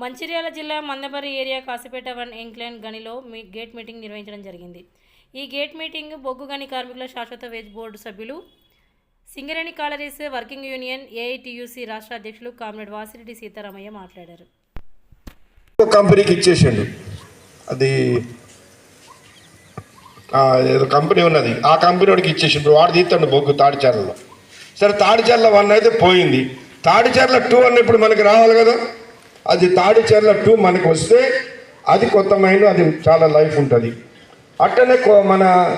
మంచిర్యాల జిల్లా Mandamarri area Kasipet one incline గనిలో మీ gate meeting నిర్వహించడం జరిగింది. ఈ గేట్ మీటింగ్ బొగ్గు గని కార్మికుల శాశ్వత వేజ్ బోర్డు సభ్యులు Singareni collieries working union AITUC రాష్ట్ర అధ్యక్షులు కామ్రేడ్ వాసిరెడ్డి సీతారామయ్య మాట్లాడారు. కంపెనీకి ఇచ్చేసిండు. అది ఏదో కంపెనీ ఉన్నది. ఆ కంపెనీ వాడికి ఇచ్చేసిండు. వాడు తీస్తాడు బొగ్గు తాడిచర్లలో సరే తాడిచర్ల వన్ అయితే పోయింది. తాడిచర్ల టూ అన్న ఇప్పుడు మనకి రావాలి కదా? అది తాడిచర్ల టూ మనకు వస్తే అది కొత్త మైండ్ అది చాలా లైఫ్ ఉంటుంది. అట్టనే కో- మన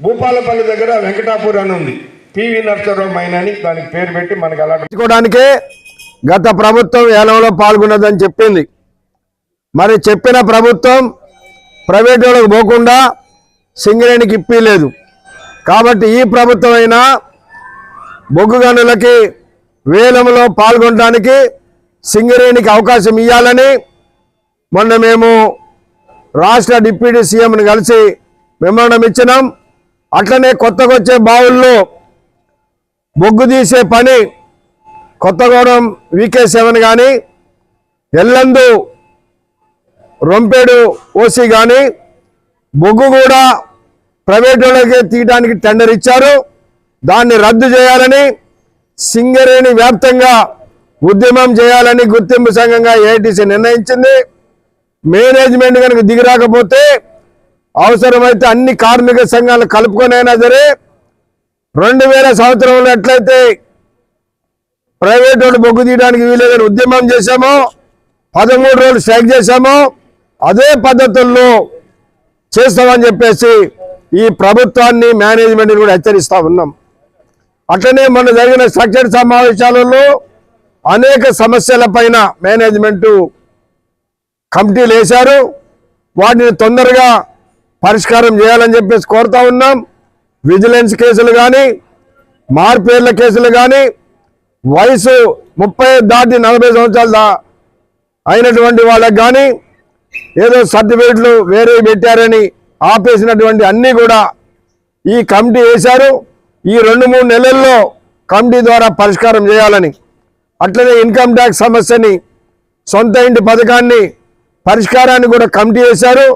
భూపాలపల్లి దగ్గర వెంకటాపూర్ అని ఉంది. పివి నరసరావు మైన్ అని దానికి పేరు పెట్టి మనకి అలా గత ప్రభుత్వం ఏలంలో పాల్గొన్నదని చెప్పింది. మరి చెప్పిన ప్రభుత్వం ప్రైవేట్ వాళ్ళకి పోకుండా సింగరేణికి ఇప్పలేదు. కాబట్టి ఈ ప్రభుత్వం అయినా బొగ్గు గనులకి వేలంలో పాల్గొనడానికి సింగరేణికి అవకాశం ఇవ్వాలని మొన్న మేము రాష్ట్ర డిప్యూటీ సీఎంని కలిసి మెమోరం ఇచ్చినాం. అట్లనే కొత్తకొచ్చే బావుల్లో బొగ్గు తీసే పని కొత్తగూడెం వికే సెవెన్ కానీ ఎల్లందు రొంపేడు ఓసీ కానీ బొగ్గు కూడా ప్రైవేట్ వాళ్ళకి తీయడానికి టెండర్ ఇచ్చారు. దాన్ని రద్దు చేయాలని సింగరేణి వ్యాప్తంగా ఉద్యమం చేయాలని గుర్తింపు సంఘంగా ఏఐటీసీ నిర్ణయించింది. మేనేజ్మెంట్ కనుక దిగిరాకపోతే అవసరమైతే అన్ని కార్మిక సంఘాలు కలుపుకొనైనా సరే రెండు వేల సంవత్సరంలో ఎట్లయితే ప్రైవేట్ వాళ్ళు బొగ్గు తీయడానికి వీలేదని ఉద్యమం చేశామో పదమూడు రోజులు స్ట్రైక్ చేశామో అదే పద్ధతుల్లో చేస్తామని చెప్పేసి ఈ ప్రభుత్వాన్ని మేనేజ్మెంట్ని కూడా హెచ్చరిస్తా ఉన్నాం. అట్లనే మొన్న జరిగిన స్ట్రక్చర్ సమావేశాలలో అనేక సమస్యల పైన మేనేజ్మెంటు కమిటీలు వేశారు వాటిని తొందరగా పరిష్కారం చేయాలని చెప్పేసి కోరుతా ఉన్నాం. విజిలెన్స్ కేసులు కానీ మార్పేర్ల కేసులు కానీ వయసు ముప్పై దాటి నలభై సంవత్సరాలు అయినటువంటి వాళ్ళకి కానీ ఏదో సర్టిఫికెట్లు వేరే పెట్టారని ఆపేసినటువంటి అన్నీ కూడా ఈ కమిటీ వేశారు. ఈ రెండు మూడు నెలల్లో కమిటీ ద్వారా పరిష్కారం చేయాలని అట్లనే ఇన్కమ్ ట్యాక్స్ సమస్యని సొంత ఇంటి పథకాన్ని పరిష్కారాన్ని కూడా కమిటీ వేశారు.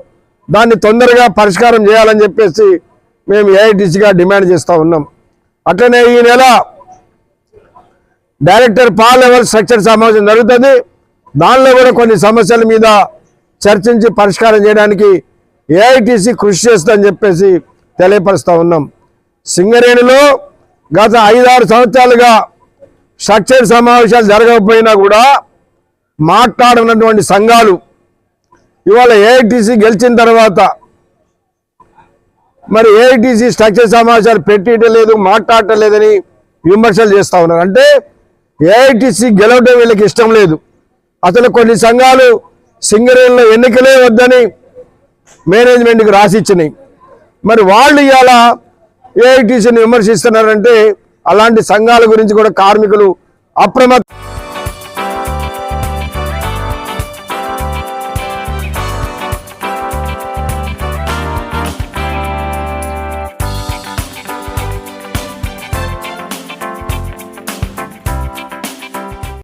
దాన్ని తొందరగా పరిష్కారం చేయాలని చెప్పేసి మేము ఏఐటీసీగా డిమాండ్ చేస్తూ ఉన్నాం. అట్లనే ఈ నెల డైరెక్టర్ పా లెవెల్ స్ట్రక్చర్ సమావేశం జరుగుతుంది. దానిలో కూడా కొన్ని సమస్యల మీద చర్చించి పరిష్కారం చేయడానికి ఏఐటీసీ కృషి చేస్తుందని చెప్పేసి తెలియపరుస్తూ ఉన్నాం. సింగరేణిలో గత ఐదారు సంవత్సరాలుగా స్ట్రక్చర్ సమావేశాలు జరగకపోయినా కూడా మాట్లాడినటువంటి సంఘాలు ఇవాళ ఏఐటీసీ గెలిచిన తర్వాత మరి ఏఐటీసీ స్ట్రక్చర్ సమావేశాలు మాట్లాడటం లేదని విమర్శలు చేస్తూ ఉన్నారు. అంటే ఏఐటీసీ గెలవడం వీళ్ళకి ఇష్టం లేదు. అసలు కొన్ని సంఘాలు సింగరేణిలో ఎన్నికలే వద్దని మేనేజ్మెంట్కి రాసిచ్చినాయి. మరి వాళ్ళు ఇవాళ ఏఐటీసీని విమర్శిస్తున్నారంటే అలాంటి సంఘాల గురించి కూడా కార్మికులు అప్రమత్త